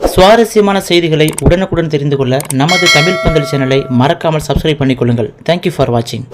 சுவாரஸ்யமான செய்திகளை உடனுக்குடன் தெரிந்து கொள்ள நமது தமிழ் பந்தல் சேனலை மறக்காமல் சப்ஸ்கிரைப் பண்ணிக்கொள்ளுங்கள். தேங்க்யூ ஃபார் வாட்சிங்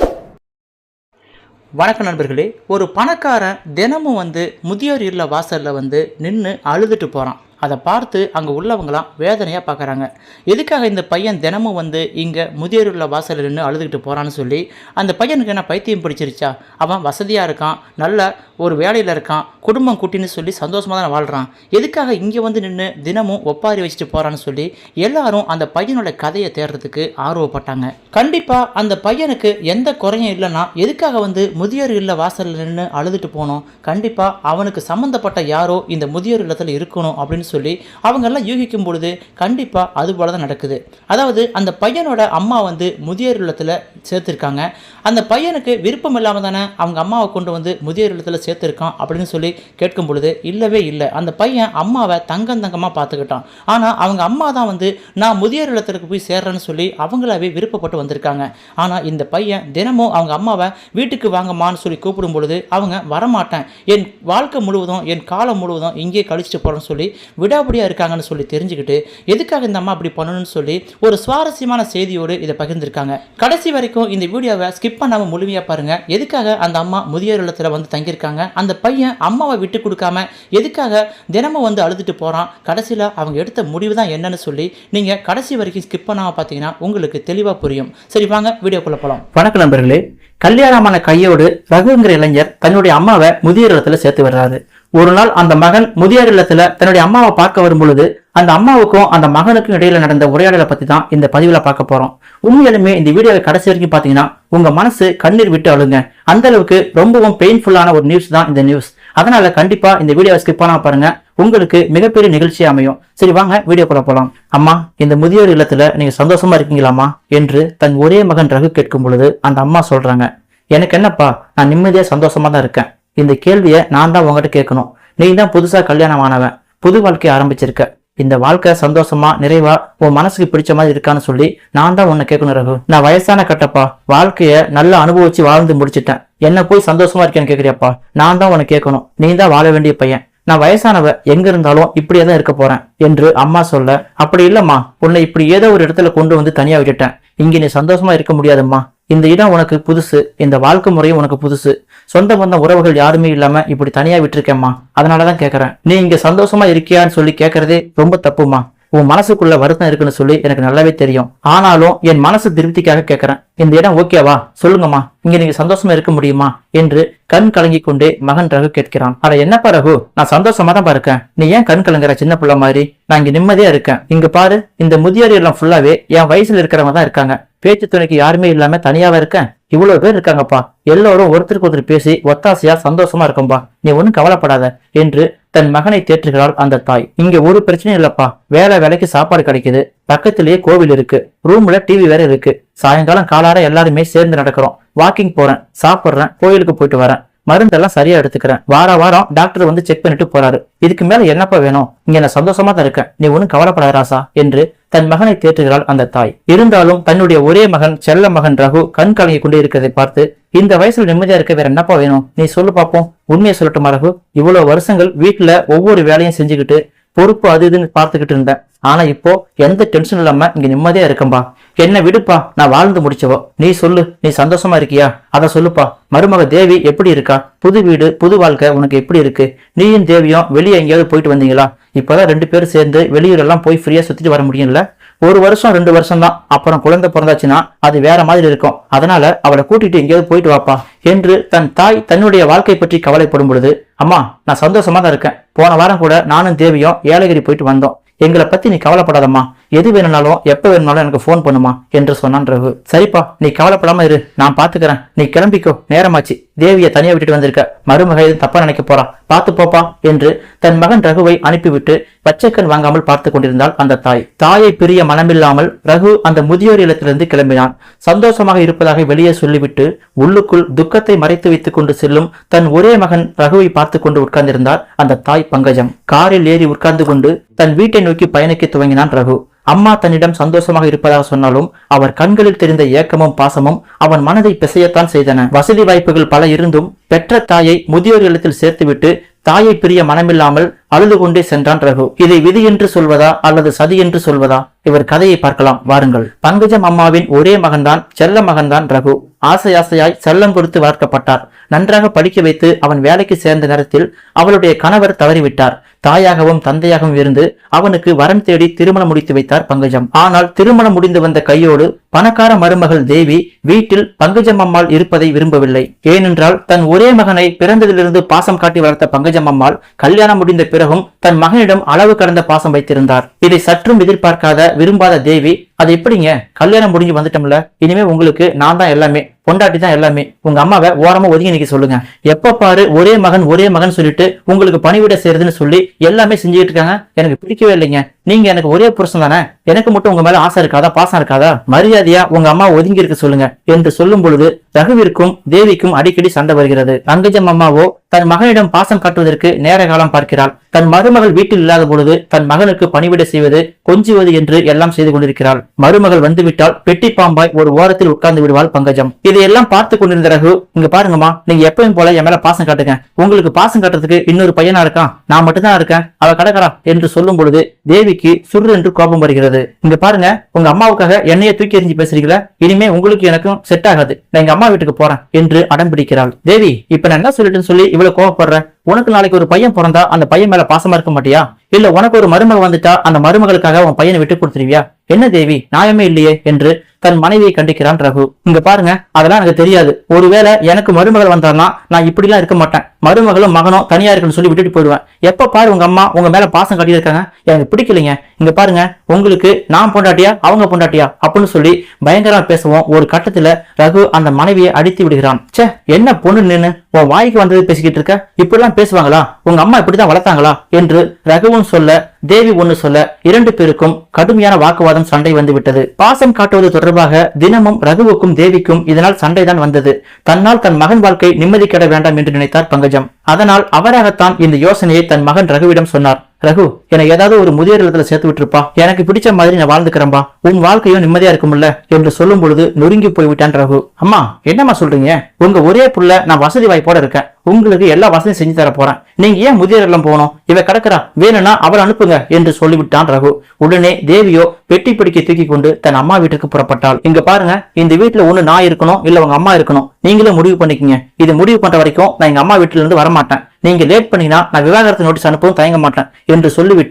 வணக்கம் நண்பர்களே. ஒரு பணக்காரன் தினமும் வந்து முதியோர் இல்ல வாசலில் வந்து நின்று அழுதுட்டு போகிறான் அதை பார்த்து அங்கே உள்ளவங்களாம் வேதனையாக பார்க்குறாங்க எதுக்காக இந்த பையன் தினமும் வந்து இங்கே முதியோர் உள்ள வாசலில் நின்று அழுதுகிட்டு போகிறான்னு சொல்லி அந்த பையனுக்கு என்ன பைத்தியம் பிடிச்சிருச்சா? அவன் வசதியாக இருக்கான். நல்ல ஒரு வேலையில் இருக்கான் குடும்பம் குட்டின்னு சொல்லி சந்தோஷமாக தான் வாழ்கிறான் எதுக்காக இங்கே வந்து நின்று தினமும் ஒப்பாரி வச்சுட்டு போகிறான்னு சொல்லி எல்லாரும் அந்த பையனோட கதையை தேடுறதுக்கு ஆர்வப்பட்டாங்க. கண்டிப்பாக அந்த பையனுக்கு எந்த குறையும் இல்லைன்னா எதுக்காக வந்து முதியோர் இல்ல வாசலில் நின்று அழுதுட்டு போனோம்? கண்டிப்பாக அவனுக்கு சம்மந்தப்பட்ட யாரோ இந்த முதியோர் இல்லத்தில் இருக்கணும் அப்படின்னு சொல்லி அவங்கெல்லாம் யூகிக்கும் பொழுது கண்டிப்பாக அது போல தான் நடக்குது. அதாவது அந்த பையனோட அம்மா வந்து முதியோர் இல்லத்தில் சேர்த்துருக்காங்க. அந்த பையனுக்கு விருப்பம் இல்லாமல் தானே அவங்க அம்மாவை கொண்டு வந்து முதியோர் இல்லத்தில் சேர்த்துருக்கான் அப்படின்னு சொல்லி கேட்கும் பொழுது இல்லவே இல்லை. அந்த பையன் அம்மாவை தங்கம் தங்கமாக பார்த்துக்கிட்டான். ஆனால் அவங்க அம்மா தான் வந்து நான் முதியோர் இல்லத்திற்கு போய் சேர்றேன்னு சொல்லி அவங்களாவே விருப்பப்பட்டு வந்திருக்காங்க. ஆனால் இந்த பையன் தினமும் அவங்க அம்மாவை வீட்டுக்கு வாங்கம்மான்னு சொல்லி கூப்பிடும் பொழுது அவங்க வரமாட்டேன். என் வாழ்க்கை முழுவதும் என் காலம் முழுவதும் இங்கேயே கழிச்சிட்டு போகிறேன்னு சொல்லி விடாபடியாக இருக்காங்கன்னு சொல்லி தெரிஞ்சுக்கிட்டு எதுக்காக இந்த அம்மா அப்படி பண்ணணும்னு சொல்லி ஒரு சுவாரஸ்யமான செய்தியோடு இதை பகிர்ந்திருக்காங்க. கடைசி வரைக்கும் இந்த வீடியோவை ஸ்கிப் பண்ணாமல் முழுமையாக பாருங்கள் எதுக்காக அந்த அம்மா முதியோர் இல்லத்தில் வந்து தங்கியிருக்காங்க? அந்த பையன் அம்மாவை விட்டு கொடுக்காம எதுக்காக தினமும் வந்து அழுதுட்டு போகிறான் கடைசியில் அவங்க எடுத்த முடிவு தான் என்னன்னு சொல்லி நீங்கள் கடைசி வரைக்கும் ஸ்கிப் பண்ணாமல் பார்த்தீங்கன்னா உங்களுக்கு தெளிவாக புரியும். சரி வாங்க வீடியோக்குள்ளே போகலாம் வணக்கம் நண்பர்களே. கல்யாணமான கையோடு ரகுங்கிற இளைஞர் தன்னுடைய அம்மாவை முதியோர் சேர்த்து வர்றாரு ஒரு நாள் அந்த மகன் முதியோர் இல்லத்துல தன்னுடைய அம்மாவை பார்க்க வரும் பொழுது அந்த அம்மாவுக்கும் அந்த மகனுக்கும் இடையில நடந்த உரையாடலை பத்தி தான் இந்த பதிவுல பார்க்க போறோம். உண்மையிலுமே இந்த வீடியோவை கடைசி வரைக்கும் பாத்தீங்கன்னா உங்க மனசு கண்ணீர் விட்டு அழுங்க. அந்த அளவுக்கு ரொம்பவும் பெயின்ஃபுல்லான ஒரு நியூஸ் தான் இந்த நியூஸ் அதனால கண்டிப்பா இந்த வீடியோவை ஸ்கிப் பண்ணாம பாருங்க. உங்களுக்கு மிகப்பெரிய நிகழ்ச்சி அமையும். சரி வாங்க வீடியோக்குள்ள போலாம். அம்மா இந்த முதியோர் இல்லத்துல நீங்க சந்தோஷமா இருக்கீங்களாமா என்று தன் ஒரே மகன் ரகு கேட்கும் பொழுது அந்த அம்மா சொல்றாங்க எனக்கு என்னப்பா நான் நிம்மதியா சந்தோஷமா தான் இருக்கேன். இந்த கேள்வியை நான் தான் உங்ககிட்ட கேட்கணும். நீ தான் புதுசா கல்யாணம் ஆனவன் புது வாழ்க்கைய ஆரம்பிச்சிருக்க. இந்த வாழ்க்கை சந்தோஷமா நிறைவா உன் மனசுக்கு பிடிச்ச மாதிரி இருக்கான்னு சொல்லி நான் தான் உன்னை கேட்கணும் ரகு. நான் வயசான கட்டப்பா. வாழ்க்கைய நல்லா அனுபவிச்சு வாழ்ந்து முடிச்சிட்டேன். என்ன போய் சந்தோஷமா இருக்கேன்னு கேக்குறியாப்பா நான் தான் உன்னை கேட்கணும். நீ தான் வாழ வேண்டிய பையன். நான் வயசானவ எங்க இருந்தாலும் இப்படியே தான் இருக்க போறேன் என்று அம்மா சொல்ல அப்படி இல்லம்மா. உன்னை இப்படி ஏதோ ஒரு இடத்துல கொண்டு வந்து தனியா விட்டுட்டேன். இங்க நீ சந்தோஷமா இருக்க முடியாதும்மா. இந்த இடம் உனக்கு புதுசு இந்த வாழ்க்கை முறையும் உனக்கு புதுசு. சொந்த பந்த உறவுகள் யாருமே இல்லாம இப்படி தனியா விட்டுருக்கேம்மா. அதனாலதான் கேக்குறேன். நீ இங்க சந்தோஷமா இருக்கியான்னு சொல்லி கேக்குறதே ரொம்ப தப்புமா உன் மனசுக்குள்ள வருத்தம் இருக்குன்னு சொல்லி எனக்கு நல்லாவே தெரியும். ஆனாலும் என் மனசு திருப்திக்காக கேக்குறேன். இந்த இடம் ஓகேவா சொல்லுங்கம்மா. இங்க நீங்க சந்தோஷமா இருக்க முடியுமா? என்று கண் கலங்கி கொண்டே மகன் ரகு கேட்கிறான். அட என்னப்பா ரகு? நான் சந்தோஷமா தான் இருக்கேன் நீ ஏன் கண் கலங்குற சின்ன பிள்ளை மாதிரி? நான் இங்க நிம்மதியா இருக்கேன். இங்க பாரு இந்த முதியோர் எல்லாம் ஃபுல்லாவே என் வயசுல இருக்கிறவங்க தான் இருக்காங்க. பேச்சு துணைக்கு யாருமே இல்லாம தனியாவா இருக்கேன். இவ்வளவு பேர் இருக்காங்கப்பா. எல்லோரும் ஒருத்தருக்கு ஒருத்தர் பேசி ஒத்தாசையா சந்தோஷமா இருக்கும்பா. நீ ஒன்னும் கவலைப்படாத என்று தன் மகனை தேற்றுகிறாள் அந்த தாய். இங்க ஒரு பிரச்சனையும் இல்லப்பா. வேலை வேலைக்கு சாப்பாடு கிடைக்குது. பக்கத்திலேயே கோவில் இருக்கு. ரூம்ல டிவி வேற இருக்கு. சாயங்காலம் காலார எல்லாருமே சேர்ந்து நடக்கிறோம். வாக்கிங் போறேன். சாப்பிடுறேன். கோயிலுக்கு போயிட்டு வரேன். மருந்தெல்லாம் சரியா எடுத்துக்கிறேன். வார வாரம் டாக்டர் வந்து செக் பண்ணிட்டு போறாரு. இதுக்கு மேல என்னப்பா வேணும்? இங்க நான் சந்தோஷமா தான் இருக்கேன். நீ ஒன்னும் கவலைப்படாதாசா என்று தன் மகனை தேற்றுகிறாள் அந்த தாய். இருந்தாலும் தன்னுடைய ஒரே மகன் செல்ல மகன் ரகு கண் கலங்கி கொண்டே இருக்கிறதை பார்த்து இந்த வயசுல நிம்மதியா இருக்க வேற என்னப்பா வேணும்? நீ சொல்லு பாப்போம். உண்மையை சொல்லட்டும் மரபு இவ்வளவு வருஷங்கள் வீட்டுல ஒவ்வொரு வேலையும் செஞ்சுக்கிட்டு பொறுப்பு அது இதுன்னு பார்த்துக்கிட்டு இருந்தேன். ஆனா இப்போ எந்த டென்ஷன் இல்லாம இங்க நிம்மதியா இருக்கம்பா என்ன விடுப்பா நான் வாழ்ந்து முடிச்சவோ. நீ சொல்லு நீ சந்தோஷமா இருக்கியா? அத சொல்லுப்பா. மருமக தேவி எப்படி இருக்கா? புது வீடு புது வாழ்க்கை உனக்கு எப்படி இருக்கு? நீயும் தேவியும் வெளியே எங்கேயாவது போயிட்டு வந்தீங்களா? இப்பதான் ரெண்டு பேரும் சேர்ந்து வெளியூரெல்லாம் போய் ஃப்ரீயா சுத்திட்டு வர முடியும்ல? ஒரு வருஷம் ரெண்டு வருஷம் தான் அப்புறம் குழந்தை பிறந்தாச்சுன்னா அது வேற மாதிரி இருக்கும். அதனால அவளை கூட்டிட்டு எங்கேயாவது போயிட்டு வாப்பா என்று தன் தாய் தன்னுடைய வாழ்க்கை பற்றி கவலைப்படும் பொழுது அம்மா நான் சந்தோஷமா தான் இருக்கேன். போன வாரம் கூட நானும் தேவியும் ஏலகிரி போயிட்டு வந்தோம். எங்களை பத்தி நீ கவலைப்படாதம்மா. எது வேணும்னாலும் எப்ப வேணும்னாலும் எனக்கு ஃபோன் பண்ணுமா என்று சொன்னான் ரகு. சரிப்பா நீ கவலைப்படாம இரு. நான் பாத்துக்கிறேன். நீ கிளம்பிக்கோ. நேரமாச்சு. தேவியை தனியா விட்டுட்டு வந்திருக்க. மருமக எதுவும் தப்பா நினைக்க போறா. பார்த்து போப்பா என்று தன் மகன் ரகுவை அனுப்பிவிட்டு பச்சைக்கண் வாங்காமல் பார்த்து கொண்டிருந்தாள் அந்த தாய். தாயை பிரிய மனமில்லாமல் ரகு அந்த முதியோர் இல்லத்திலிருந்து கிளம்பினான். சந்தோஷமாக இருப்பதாக வெளியே சொல்லிவிட்டு உள்ளுக்குள் துக்கத்தை மறைத்து வைத்துக் கொண்டு செல்லும் தன் ஒரே மகன் ரகுவை பார்த்து கொண்டு உட்கார்ந்திருந்தார் அந்த தாய் பங்கஜம். காரில் ஏறி உட்கார்ந்து கொண்டு தன் வீட்டை நோக்கி பயணிக்க துவங்கினான் ரகு. அம்மா தன்னிடம் சந்தோஷமாக இருப்பதாக சொன்னாலும் அவர் கண்களில் தெரிந்த ஏக்கமும் பாசமும் அவன் மனதை பிசையத்தான் செய்தன. வசதி வாய்ப்புகள் பல இருந்தும் பெற்ற தாயை முதியோர் இல்லத்தில் சேர்த்துவிட்டு தாயை பிரிய மனமில்லாமல் அழுது கொண்டே சென்றான் ரகு. இதை விதி என்று சொல்வதா அல்லது சதி என்று சொல்வதா? இவர் கதையை பார்க்கலாம். வாருங்கள். பங்கஜம் அம்மாவின் ஒரே மகன்தான் செல்ல மகன்தான் ரகு. ஆசை ஆசையாய் செல்லம் கொடுத்து வளர்க்கப்பட்டார். நன்றாக படிக்க வைத்து அவன் வேலைக்கு சேர்ந்த நேரத்தில் அவளுடைய கணவர் தவறிவிட்டார். தாயாகவும் தந்தையாகவும் இருந்து அவனுக்கு வரம் தேடி திருமணம் முடித்து வைத்தார் பங்கஜம். ஆனால் திருமணம் முடிந்து வந்த கையோடு பணக்கார மருமகள் தேவி வீட்டில் பங்கஜம் அம்மாள் இருப்பதை விரும்பவில்லை. ஏனென்றால் தன் ஒரே மகனை பிறந்ததிலிருந்து பாசம் காட்டி வளர்த்த பங்கஜம் அம்மாள் கல்யாணம் முடிந்த பிறகு பிறகும் தன் மகனிடம் அளவு கடந்த பாசம் வைத்திருந்தார். இதை சற்றும் எதிர்பார்க்காத விரும்பாத தேவி அது எப்படிங்க? கல்யாணம் முடிஞ்சு வந்துட்டோம்ல. இனிமே உங்களுக்கு நான் தான் எல்லாமே பொண்டாட்டி தான் எல்லாமே. உங்க அம்மாவை ஓரமா ஒதுங்கி நிக்க சொல்லுங்க. எப்ப பாரு ஒரே மகன் ஒரே மகன் சொல்லிட்டு உங்களுக்கு பணிவிட செய்யறதுன்னு சொல்லி எல்லாமே செஞ்சுட்டு இருக்காங்க. எனக்கு பிடிக்கவே இல்லைங்க. நீங்க எனக்கு ஒரே புருஷன் தானே? எனக்கு மட்டும் உங்க மேல ஆசை இருக்காதா? பாசம் இருக்காதா? மரியாதையா உங்க அம்மா ஒதுங்கி இருக்க சொல்லுங்க. என்று சொல்லும் பொழுது ரகுவிற்கும் தேவிக்கும் அடிக்கடி சண்டை வருகிறது. பங்கஜம் அம்மாவோ தன் மகனிடம் பாசம் காட்டுவதற்கு நேர காலம் பார்க்கிறாள். தன் மருமகள் வீட்டில் இல்லாத பொழுது தன் மகனுக்கு பணிவிட செய்வது கொஞ்சுவது என்று எல்லாம் செய்து கொண்டிருக்கிறாள். மருமகள் வந்துவிட்டால் பெட்டி பாம்பாய் ஒரு ஓரத்தில் உட்கார்ந்து விடுவாள் பங்கஜம். இதையெல்லாம் பார்த்து கொண்டிருந்த ரகு இங்க பாருங்கம்மா நீங்க எப்பவும் போல என் மேல பாசம் காட்டுங்க. உங்களுக்கு பாசம் காட்டுறதுக்கு இன்னொரு பையனா இருக்கான். நான் மட்டும்தான் இருக்கேன். அவ கடக்கறா என்று சொல்லும் பொழுது தேவிக்கு சுரு என்று கோபம் வருகிறது. இங்க பாருங்க உங்க அம்மாவுக்காக என்னைய தூக்கி எறிஞ்சு பேசுறீங்களா. இனிமே உங்களுக்கு எனக்கும் செட் ஆகாது. நான் எங்க அம்மா வீட்டுக்கு போறேன் என்று அடம் பிடிக்கிறாள். தேவி இப்ப நான் என்ன சொல்லிட்டுன்னு சொல்லி இவ்வளவு கோவப்படுற உனக்கு நாளைக்கு ஒரு பையன் பிறந்தா அந்த பையன் மேல பாசமா இருக்க மாட்டியா? இல்ல உனக்கு ஒரு மருமக வந்துட்டா அந்த மருமகளுக்காக உன் பையனை விட்டு கொடுத்துருவியா? என்ன தேவி நியாயமே இல்லையே என்று தன் மனைவியை கண்டிக்கிறான் ரகு. இங்க பாருங்க அதெல்லாம் எனக்கு தெரியாது. ஒருவேளை எனக்கு மருமகள் வந்தான்னா நான் இப்படிலாம் இருக்க மாட்டேன். மருமகளும் மகனும் தனியா இருக்குன்னு சொல்லி விட்டுட்டு போயிடுவேன். எப்ப பாரு உங்க அம்மா உங்க மேல பாசம் கட்டியிருக்காங்க எனக்கு பிடிக்கலைங்க. இங்க பாருங்க உங்களுக்கு நான் பொண்டாட்டியா அவங்க பொண்டாட்டியா அப்படின்னு சொல்லி பயங்கரமா பேசுவோம். ஒரு கட்டத்துல ரகு அந்த மனைவியை அடித்து விடுகிறான். ச்சே என்ன பொண்ணு நின்னு உன் வாய்க்கு வந்தது பேசிக்கிட்டு இருக்க? இப்படிலாம் பேசுவாங்களா? உங்க அம்மா இப்படிதான் வளர்த்தாங்களா? என்று ரகுவும் சொல்ல தேவி ஒன்னு சொல்ல இரண்டு பேருக்கும் கடுமையான வாக்குவாதம் சண்டை வந்துவிட்டது. பாசம் காட்டுவது தொடர்பாக தினமும் ரகுவுக்கும் தேவிக்கும் இதனால் சண்டைதான் வந்தது. தன்னால் தன் மகன் வாழ்க்கை நிம்மதி கெட வேண்டாம் என்று நினைத்தார் பங்கஜம். அதனால் அவராகத்தான் இந்த யோசனையை தன் மகன் ரகுவிடம் சொன்னார். ரகு என்னை ஏதாவது ஒரு முதியோர் இல்லத்துல சேர்த்து விட்டுருப்பா. எனக்கு பிடிச்ச மாதிரி நான் வாழ்ந்துக்கிறேன்பா. உன் வாழ்க்கையும் நிம்மதியா இருக்கும்ல என்று சொல்லும் பொழுது நொறுங்கி போய்விட்டான் ரகு. அம்மா என்னம்மா சொல்றீங்க? உங்க ஒரே புள்ள நான் வசதி வாய்ப்போட இருக்கேன். உங்களுக்கு எல்லா வசதியும் செஞ்சு தர போறேன். நீங்க ஏன் முதியோர் இல்லம் போகணும்? இவ கிடக்குறா. வேணும்னா அவளை அனுப்புங்க என்று சொல்லிவிட்டான் ரகு. உடனே தேவியோ பெட்டி பிடிக்க தூக்கி கொண்டு தன் அம்மா வீட்டுக்கு புறப்பட்டாள். இங்க பாருங்க இந்த வீட்டுல ஒண்ணு நான் இருக்கணும் இல்ல உங்க அம்மா இருக்கணும். நீங்களே முடிவு பண்ணிக்கங்க. இது முடிவு பண்ற வரைக்கும் நான் எங்க அம்மா வீட்டுல இருந்து வரமாட்டேன். நீங்க லேட் பண்ணினா நான் விவாகரத்து நோட்டீஸ் அனுப்பவும் தயங்க மாட்டேன் என்று சொல்லிவிட்டு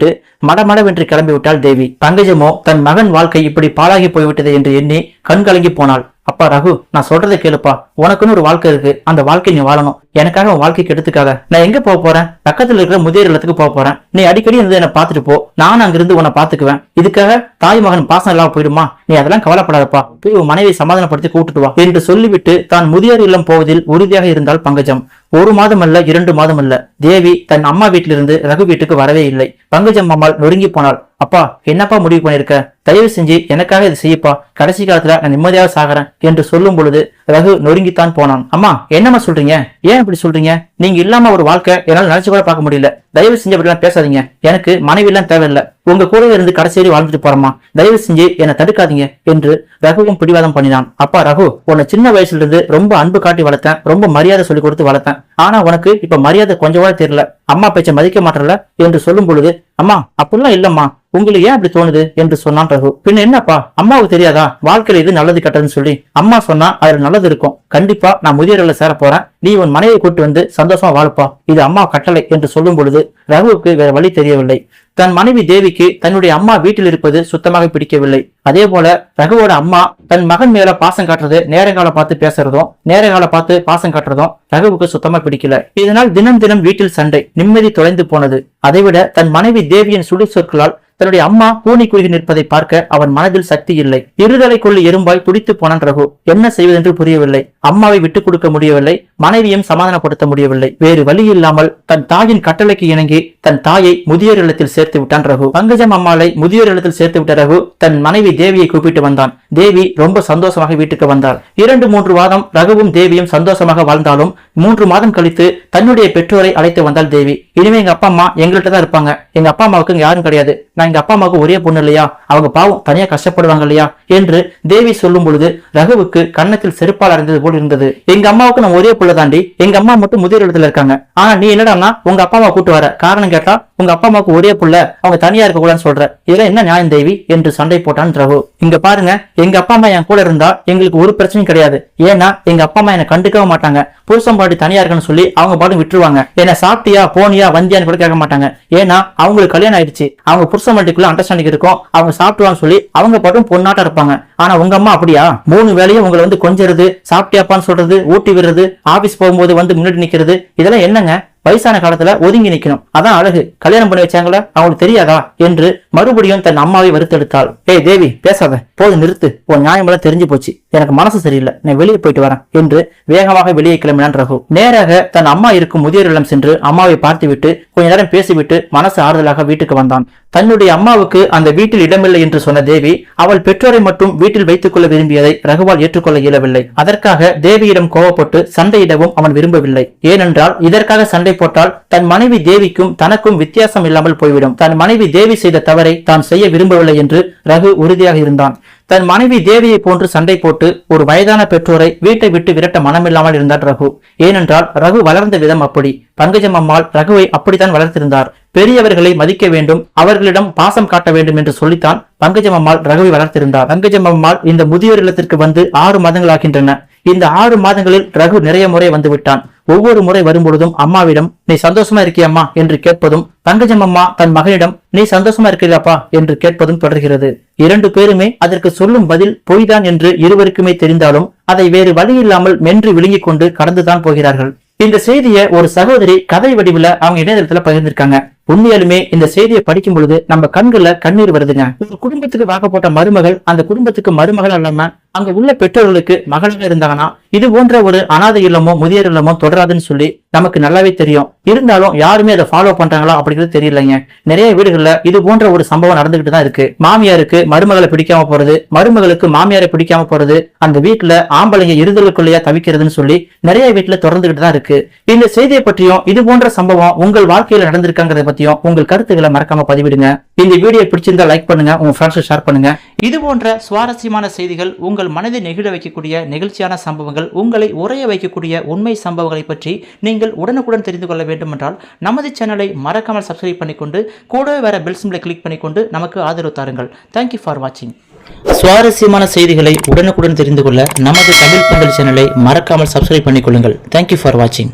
மடமடவென்று கிளம்பி விட்டாள் தேவி. பங்கஜமோ தன் மகன் வாழ்க்கை இப்படி பாழாகி போய்விட்டது என்று எண்ணி கண் கலங்கி போனாள். அப்பா ரகு நான் சொல்றதை கேளுப்பா. உனக்குன்னு ஒரு வாழ்க்கை இருக்கு. அந்த வாழ்க்கை நீ வாழணும். எனக்காக உன் வாழ்க்கைக்கு எடுத்துக்காத. நான் எங்க போக போறேன்? பக்கத்துல இருக்கிற முதியோர் இல்லத்துக்கு போக போறேன். நீ அடிக்கடி இருந்து என்ன பாத்துட்டு போ. நானும் அங்கிருந்து உன்னை பாத்துக்குவேன் இதுக்காக தாய் மகன் பாசம் இல்லாம போயிடுமா? நீ அதெல்லாம் கவலைப்படாதப்பா. போய் உன் மனைவியை சமாதானப்படுத்தி கூட்டிட்டு வா. என்று சொல்லிவிட்டு தான் முதியோர் இல்லம் போவதில் உறுதியாக இருந்தால் பங்கஜம். ஒரு மாதம் அல்ல இரண்டு மாதம் அல்ல. தேவி தன் அம்மா வீட்டிலிருந்து ரகு வீட்டுக்கு வரவே இல்லை. பங்கஜம் அம்மாள் நொறுங்கி போனாள். அப்பா என்னப்பா முடிவு பண்ணிருக்க தயவு செஞ்சு எனக்காக இதை செய்யப்பா. கடைசி காலத்துல நான் நிம்மதியாக சாகிறேன் என்று சொல்லும் பொழுது ரகு நொறுங்கித்தான் போனான். அம்மா என்னம்மா சொல்றீங்க? ஏன் அப்படி சொல்றீங்க? நீங்க இல்லாம ஒரு வாழ்க்கை என்னால நினைச்சு கூட பார்க்க முடியல. தயவு செஞ்சு அப்படிலாம் பேசாதீங்க. எனக்கு மனைவி எல்லாம் தேவையில்லை. உங்க கூட இருந்து கடைசி வாழ்ந்துட்டு போறோமா தயவு செஞ்சு என்னை தடுக்காதீங்க என்று ரகுவும் பிடிவாதம் பண்ணினான். அப்பா ரகு உன்னை சின்ன வயசுல இருந்து ரொம்ப அன்பு காட்டி வளர்த்தேன். ரொம்ப மரியாதை சொல்லி கொடுத்து வளர்த்தேன். ஆனா உனக்கு இப்ப மரியாதை கொஞ்சம் கூட தெரியல. அம்மா பேச்ச மதிக்க மாட்டல என்று சொல்லும் பொழுது அம்மா அப்படிலாம் இல்லம்மா. உங்களுக்கு ஏன் அப்படி தோணுது? என்று சொன்னான் ரகு. பின்ன என்னப்பா? அம்மாவுக்கு தெரியாதா? வாழ்க்கையில இது நல்லது கெட்டதுன்னு சொல்லி. அம்மா சொன்னா அதுல நல்லது இருக்கும். கண்டிப்பா நான் முதியோர்ல சேர போறேன். நீ உன் மனைவியை கூட்டு வந்து சந்தோஷமா வாழ்ப்பா. இது அம்மா கட்டளை என்று சொல்லும் பொழுது ரகுவுக்கு வேற வழி தெரியவில்லை. தன் மனைவி தேவிக்கு தன்னுடைய அம்மா வீட்டில் இருப்பது சுத்தமாக பிடிக்கவில்லை. அதே போல ரகுவோட அம்மா தன் மகன் மேல பாசம் காட்டுறது நேரங்கால பார்த்து பேசுறதும் நேரங்கால பார்த்து பாசம் காட்டுறதும் ரகுவுக்கு சுத்தமா பிடிக்கல. இதனால் தினம் தினம் வீட்டில் சண்டை நிம்மதி தொலைந்து போனது. அதைவிட தன் மனைவி தேவியின் சுடு சொற்களால் தன்னுடைய அம்மா பூனை குறுகி நிற்பதை பார்க்க அவன் மனதில் சக்தி இல்லை. இருதலை கொள்ளு எறும்பாய் துடித்து போனான் ரகு. என்ன செய்வதென்று புரியவில்லை. அம்மாவை விட்டுக் கொடுக்க முடியவில்லை. மனைவியும் சமாதானப்படுத்த முடியவில்லை. வேறு வழி இல்லாமல் தன் தாயின் கட்டளைக்கு இணங்கி தன் தாயை முதியோர் இல்லத்தில் சேர்த்து விட்டான் ரகு. பங்கஜம் அம்மாளை முதியோர் இல்லத்தில் சேர்த்து விட்ட ரகு தன் மனைவி தேவியை கூப்பிட்டு வந்தான். தேவி ரொம்ப சந்தோஷமாக வீட்டுக்கு வந்தாள். இரண்டு மூன்று வாரம் ரகுவும் தேவியும் சந்தோஷமாக வாழ்ந்தாலும் மூன்று மாதம் கழித்து தன்னுடைய பெற்றோரை அழைத்து வந்தாள் தேவி. இனிமே எங்க அப்பா அம்மா எங்கள்கிட்ட தான் இருப்பாங்க. எங்க அப்பா அம்மாவுக்கு இங்க யாரும் கிடையாது. நான் எங்க அப்பா அம்மாவுக்கு ஒரே பொண்ணு இல்லையா? அவங்க பாவம் தனியா கஷ்டப்படுவாங்க இல்லையா? என்று தேவி சொல்லும் பொழுது ரகுவுக்கு கன்னத்தில் செருப்பால் அடைந்தது போல் இருந்தது. எங்க அம்மாவுக்கு நான் ஒரே புள்ள தாண்டி எங்க அம்மா மட்டும் முதியோர் இடத்துல இருக்காங்க. ஆனா நீ என்னடான்னா உங்க அப்பா அம்மா கூட்டு வர? காரணம் கேட்டா உங்க அப்பா அம்மாவுக்கு ஒரே புள்ள அவங்க தனியா இருக்க கூடாதுன்னு சொல்ற இதெல்லாம் என்ன நியாயம் தேவி? என்று சண்டை போட்டான் ரகு. இங்க பாருங்க எங்க அப்பா அம்மா என் கூட இருந்தா எங்களுக்கு ஒரு பிரச்சனையும் கிடையாது. ஏன்னா எங்க அப்பா அம்மா என்னை கண்டுக்கவே மாட்டாங்க. புருஷன் பாட்டி தனியா இருக்கணும்னு சொல்லி அவங்க பாட்டும் விட்டுருவாங்க. என்ன சாப்பிட்டியா போனியா வந்தியான்னு கூட கேட்க மாட்டாங்க. ஏன்னா அவங்களுக்கு கல்யாணம் ஆயிடுச்சு. அவங்க புருஷன் பாட்டிக்குள்ள அண்டர்ஸ்டாண்டிங் இருக்கும். அவங்க சாப்பிட்டுவான்னு சொல்லி அவங்க பாட்டும் பொண்ணாட்டம் இருப்பாங்க. ஆனா உங்க அம்மா அப்படியா? மூணு வேலையும் உங்களை வந்து கொஞ்சிறது சாப்பிட்டியாப்பான்னு சொல்றது ஊட்டி விடுறது ஆபீஸ் போகும்போது வந்து முன்னாடி நிக்கிறது இதெல்லாம் என்னங்க? வயசான காலத்துல ஒதுங்கி நிக்கணும். அதான் அழகு. கல்யாணம் பண்ணி வச்சாங்களா? அவங்களுக்கு தெரியாதா? என்று மறுபடியும் தன் அம்மாவை வருத்தெடுத்தாள் ஏய் தேவி பேசாத. போது நிறுத்து. உன் நியாயமெல்லாம் தெரிஞ்சு போச்சு. எனக்கு மனசு சரியில்லை. நான் வெளியே போயிட்டு வரேன். என்று வேகமாக வெளியே கிளம்பினான் ரகு. நேராக தன் அம்மா இருக்கும் முதியோர் இல்லம் சென்று அம்மாவை பார்த்துவிட்டு கொஞ்ச நேரம் பேசிவிட்டு மனசு ஆறுதலாக வீட்டுக்கு வந்தான். தன்னுடைய அம்மாவுக்கு அந்த வீட்டில் இடமில்லை என்று சொன்ன தேவி அவள் பெற்றோரை மட்டும் வீட்டில் வைத்துக் கொள்ள விரும்பியதை ரகுவால் ஏற்றுக்கொள்ள இயலவில்லை. அதற்காக தேவியிடம் கோவப்பட்டு சண்டையிடவும் அவன் விரும்பவில்லை. ஏனென்றால் இதற்காக சண்டை போட்டால் தன் மனைவி தேவிக்கும் தனக்கும் வித்தியாசம் இல்லாமல் போய்விடும். தன் மனைவி தேவி செய்த தவறை தான் செய்ய விரும்பவில்லை என்று ரகு உறுதியாக இருந்தான். தன் மனைவி தேவியை போன்று சண்டை போட்டு ஒரு வயதான பெற்றோரை வீட்டை விட்டு விரட்ட மனமில்லாமல் இருந்தார் ரகு. ஏனென்றால் ரகு வளர்ந்த விதம் அப்படி. பங்கஜம் அம்மாள் ரகுவை அப்படித்தான் வளர்த்திருந்தார். பெரியவர்களை மதிக்க வேண்டும் அவர்களிடம் பாசம் காட்ட வேண்டும் என்று சொல்லித்தான் பங்கஜம் அம்மாள் ரகுவை வளர்த்திருந்தார். பங்கஜம் அம்மாள் இந்த முதியோர் இல்லத்திற்கு வந்து ஆறு மாதங்களாகின்றன இந்த ஆறு மாதங்களில் ரகு நிறைய முறை வந்து விட்டான் ஒவ்வொரு முறை வரும்பொழுதும் அம்மாவிடம் நீ சந்தோஷமா இருக்கியம்மா? என்று கேட்பதும் தங்கஜம் அம்மா தன் மகனிடம் நீ சந்தோஷமா இருக்கிறாப்பா என்று கேட்பதும் தொடர்கிறது. இரண்டு பேருமே அதற்கு சொல்லும் பதில் பொய்தான் என்று இருவருக்குமே தெரிந்தாலும் அதை வேறு வழி இல்லாமல் மென்று விழுங்கிக் கொண்டு கடந்துதான் போகிறார்கள். இந்த செய்தியை ஒரு சகோதரி கதை வடிவில் அவங்க இணையதளத்துல பகிர்ந்திருக்காங்க. உண்மையாலுமே இந்த செய்தியை படிக்கும் பொழுது நம்ம கண்கள்ல கண்ணீர் வருதுங்க. ஒரு குடும்பத்துக்கு வாக்கப்பட்ட மருமகள் அந்த குடும்பத்துக்கு மருமகள் இல்லாம அங்க உள்ள பெற்றோர்களுக்கு மகளாக இருந்தாங்கன்னா இது போன்ற ஒரு அனாதை இல்லமோ முதியோர் இல்லமோ தொடராதுன்னு சொல்லி நமக்கு நல்லாவே தெரியும். இருந்தாலும் யாருமே அதை ஃபாலோ பண்றாங்களா அப்படிங்கிறது தெரியலங்க. நிறைய வீடுகள்ல இது போன்ற ஒரு சம்பவம் நடந்துகிட்டு தான் இருக்கு. மாமியாருக்கு மருமகளை பிடிக்காம போறது மருமகளுக்கு மாமியாரை பிடிக்காம போறது அந்த வீட்டுல ஆம்பளைங்க இருதலுக்குள்ளேயே தவிக்கிறதுன்னு சொல்லி நிறைய வீட்டுல தொடர்ந்துகிட்டு தான் இருக்கு. இந்த செய்தியை பற்றியும் இது போன்ற சம்பவம் உங்கள் வாழ்க்கையில நடந்திருக்காங்கிறத பத்தியும் உங்கள் கருத்துக்களை மறக்காம பதிவிடுங்க. இந்த வீடியோ பிடிச்சிருந்தா லைக் பண்ணுங்க உங்க ஃப்ரெண்ட்ஸ் ஷேர் பண்ணுங்க. இது போன்ற சுவாரஸ்யமான செய்திகள் உங்கள் மனதை நெகிழ வைக்கக்கூடிய நெகிழ்ச்சியான சம்பவங்கள் உங்களை உரைய வைக்கக்கூடிய உண்மை சம்பவங்களை பற்றி நீங்கள் உடனுக்குடன் தெரிந்து கொள்ள வேண்டுமென்றால் நமது சேனலை மறக்காமல் சப்ஸ்கிரைப் பண்ணிக்கொண்டு கூடவே வேற பெல் சிம்பிளை கிளிக் பண்ணிக்கொண்டு நமக்கு ஆதரவு தாருங்கள். தேங்க்யூ ஃபார் வாட்சிங் சுவாரஸ்யமான செய்திகளை உடனுக்குடன் தெரிந்து கொள்ள நமது தமிழ் பந்தல் சேனலை மறக்காமல் சப்ஸ்கிரைப் பண்ணிக்கொள்ளுங்கள். தேங்க்யூ ஃபார் வாட்சிங்